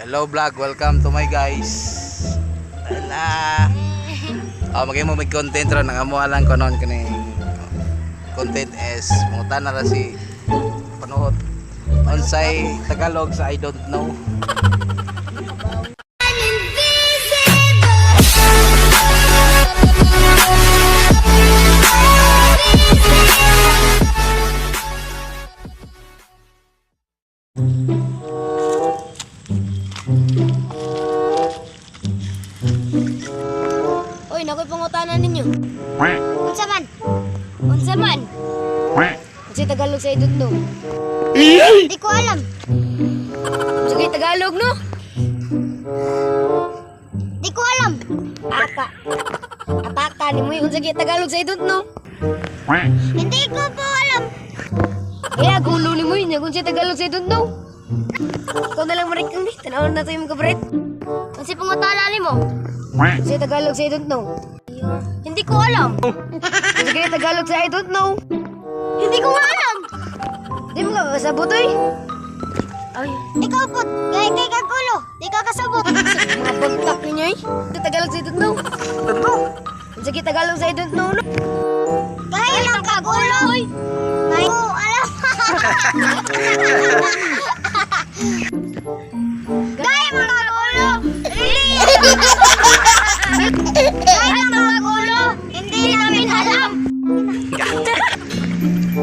Hello vlog, welcome to my guys. Ala. Oh, magay mo may content ron nga mo alang ko noon kani content is mungutan na si panuhot unsay Tagalog sa I don't know. Uy, nakoy pangutanan ninyo. Unsa man? Unsa man? Unsa Tagalog sa idot no? Di ko alam. Kay Tagalog no? Di ko alam. Aka. Ataka ni mo unsa kay Tagalog sa idot no? Hindi ko po alam. Kaya gulo ni mo yun, kung siya Tagalog sa idot no? Ikaw na lang marik kang ni, tanawin na tayo mga kabret. Kasi pangutala ni mo. Sa Tagalog sa I don't know. Hindi ko alam. Sige, Tagalog sa I don't know. Hindi ko nga alam. Di mo ka kasabot eh. Ay. Ikaw po, kay kay kagulo. Di ka kasabot. Mga pagtak ninyo eh. Sa Tagalog sa I don't know. Sige, Tagalog sa I don't know. No? Kaya lang kagulo. Kaya ko alam.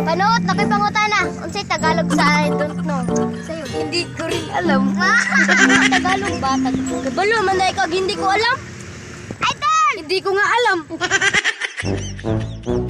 Panoot, nakipangutana. Unsay Tagalog sa I don't know. Sa'yo, hindi ko rin alam. Tagalog ba? Kabalo, man na ikaw, hindi ko alam. Idol! Hindi ko nga alam.